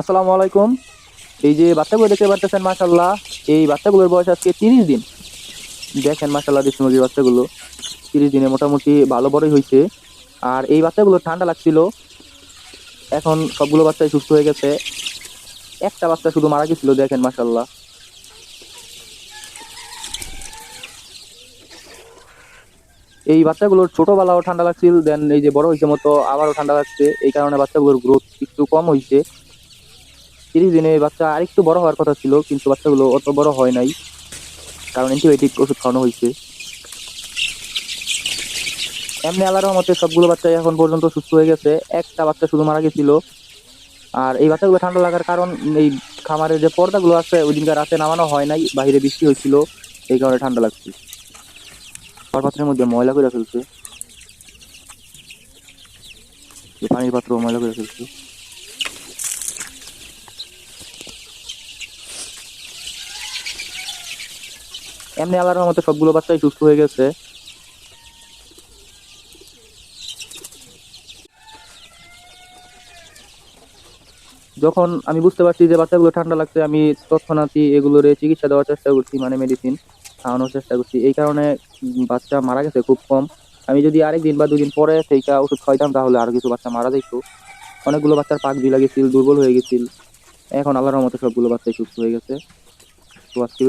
আসসালামু আলাইকুম। এই যে বাচ্চাগুলো দেখতে পারতেছেন মাশাল্লাহ এই বাচ্চাগুলোর বয়স আজকে তিরিশ দিন। দেখেন মাশাল্লাহ দেশি মুরগির বাচ্চাগুলো। তিরিশ দিনে মোটামুটি ভালো বড়ই হয়েছে আর এই বাচ্চাগুলো ঠান্ডা লাগছিল। এখন সবগুলো বাচ্চাই সুস্থ হয়ে গেছে। একটা বাচ্চা শুধু মারা গেছিল, দেখেন মাশাল্লাহ এই বাচ্চাগুলোর ছোটবেলাও ঠান্ডা লাগছিল, দেন এই যে বড় হয়েছে মতো আবারও ঠান্ডা লাগছে। এই কারণে বাচ্চাগুলোর গ্রোথ একটু কম হয়েছে তিরিশ দিনে বাচ্চা আরেকটু বড় হওয়ার কথা ছিল, কিন্তু বাচ্চাগুলো অত বড় হয় নাই, কারণ অ্যান্টিবায়োটিক ওষুধ খাওয়ানো হয়েছে। এমনি আল্লাহর রহমতে সবগুলো বাচ্চাই এখন পর্যন্ত সুস্থ হয়ে গেছে। একটা বাচ্চা শুধু মারা গেছিল। আর এই বাচ্চাগুলো ঠান্ডা লাগার কারণ এই খামারের যে পর্দাগুলো আছে ওই দিনকার রাতে নামানো হয় নাই, বাইরে বৃষ্টি হয়েছিল, এই কারণে ঠান্ডা লাগছে। পাত্রের মধ্যে ময়লা করে ফেলছে। পানির পাত্র ময়লা করে ফেলছে। এমনি আল্লাহর রহমতে সবগুলো বাচ্চাই সুস্থ হয়ে গেছে। যখন আমি বুঝতে পারছি যে বাচ্চাগুলো ঠান্ডা লাগছে, আমি তৎক্ষণাৎই এগুলোর চিকিৎসা দেওয়ার চেষ্টা করছি মানে মেডিসিন খাওয়ানোর চেষ্টা করছি। এই কারণে বাচ্চা মারা গেছে খুব কম। আমি যদি আরেক দিন বা দুদিন পরে সেইটা ওষুধ খাইতাম তাহলে আরও কিছু বাচ্চা মারা যেত অনেকগুলো বাচ্চার পাক দিয়ে গেছিল, দুর্বল হয়ে গেছিল। এখন আল্লাহর রহমতে সবগুলো বাচ্চাই সুস্থ হয়ে গেছে। তো আজকে।